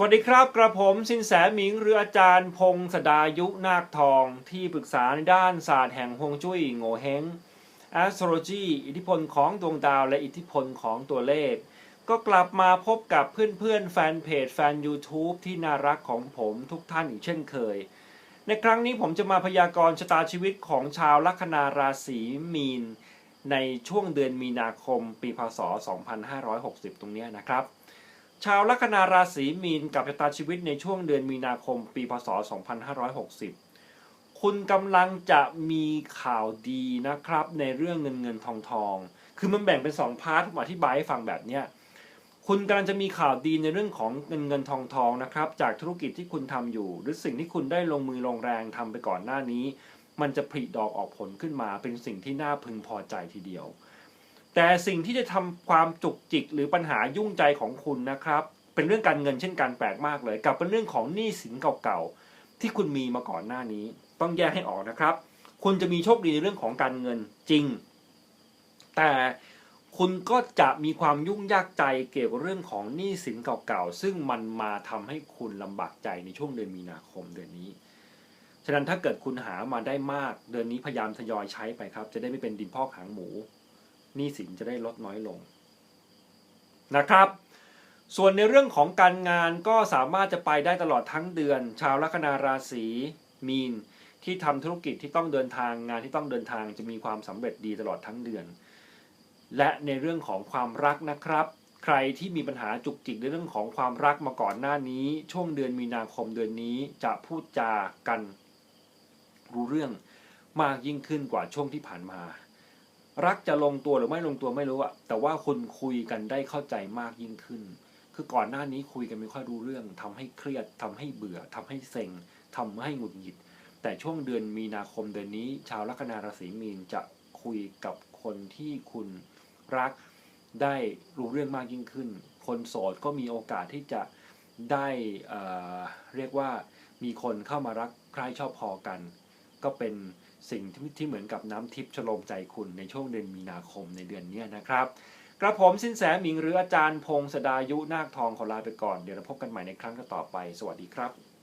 สวัสดีครับ กระผมสินแสหมิงหรืออาจารย์พงศดายุนาคทอง ที่ปรึกษาในด้านศาสตร์แห่งฮวงจุ้ยโงเฮง astrology อิทธิพลของดวงดาวและอิทธิพลของตัวเลข ก็กลับมาพบกับเพื่อนๆ แฟนเพจ แฟน YouTube ที่น่ารักของผมทุกท่านอีกเช่นเคย ในครั้งนี้ผมจะมาพยากรณ์ชะตาชีวิตของชาวลัคนาราศีมีน ในช่วงเดือนมีนาคมปีพศ 2560 ตรงเนี้ยนะครับ ชาวลัคนาราศีมีนกับชะตาชีวิตในช่วงเดือนมีนาคม ปีพศ 2560 คุณกำลังจะมีข่าวดีนะครับ ในเรื่องเงินเงินทองทอง คือมันแบ่งเป็นสองพาร์ทผมอธิบายให้ฟังแบบเนี้ยคุณกำลังจะมีข่าวดีในเรื่องของเงินเงินทองทองนะครับ จากธุรกิจที่คุณทำอยู่ หรือสิ่งที่คุณได้ลงมือลงแรงทำไปก่อนหน้านี้ มันจะผลิดอกออกผลขึ้นมาเป็นสิ่งที่น่าพึงพอใจทีเดียว แต่สิ่งที่จะทำความจุกจิกหรือปัญหายุ่งใจของคุณนะครับ เป็นเรื่องการเงินเช่นกันแปลกมากเลย กับเป็นเรื่องของหนี้สินเก่าๆที่คุณมีมาก่อนหน้านี้ ต้องแยกให้ออกนะครับ คุณจะมีโชคดีในเรื่องของการเงินจริง แต่คุณก็จะมีความยุ่งยากใจเกี่ยวกับเรื่องของหนี้สินเก่าๆ ซึ่งมันมาทำให้คุณลำบากใจในช่วงเดือนมีนาคมเดือนนี้ ฉะนั้นถ้าเกิดคุณหามาได้มาก เดือนนี้พยายามทยอยใช้ไปครับ จะได้ไม่เป็นดินพอกหางหมู หนี้สินจะได้ลดน้อยลงนะครับ ส่วนในเรื่องของการงานก็สามารถจะไปได้ตลอดทั้งเดือน ชาวลัคนาราศีมีน ที่ทำธุรกิจที่ต้องเดินทางงานที่ต้องเดินทางจะมีความสำเร็จดีตลอดทั้งเดือน และในเรื่องของความรักนะครับ ใครที่มีปัญหาจุกจิกในเรื่องของความรักมาก่อนหน้านี้ ช่วงเดือนมีนาคมเดือนนี้จะพูดจากัน รู้เรื่องมากยิ่งขึ้นกว่าช่วงที่ผ่านมา รักจะลงตัวหรือไม่ลงตัวไม่รู้อะแต่ว่าคุณคุยกันได้เข้าใจมากยิ่งขึ้น คือก่อนหน้านี้คุยกันไม่ค่อยรู้เรื่องทำให้เครียดทำให้เบื่อทำให้เซ็งทำให้หงุดหงิด แต่ช่วงเดือนมีนาคมเดือนนี้ ชาวลัคนาราศีมีนจะคุยกับคนที่คุณรักได้รู้เรื่องมากยิ่งขึ้น คนโสดก็มีโอกาสที่จะได้เเรียกว่ามีคนเข้ามารักใคร่ชอบพอกัน ก็เป็นสิ่งที่ที่เหมือนกับน้ำทิพย์ชโลมใจคุณในช่วงเดือนมีนาคมในเดือนนี้นะครับ กระผมสินแสหมิงหรืออาจารย์พงศดายุนาคทองขอลาไปก่อน เดี๋ยวเราพบกันใหม่ในครั้งต่อไป สวัสดีครับ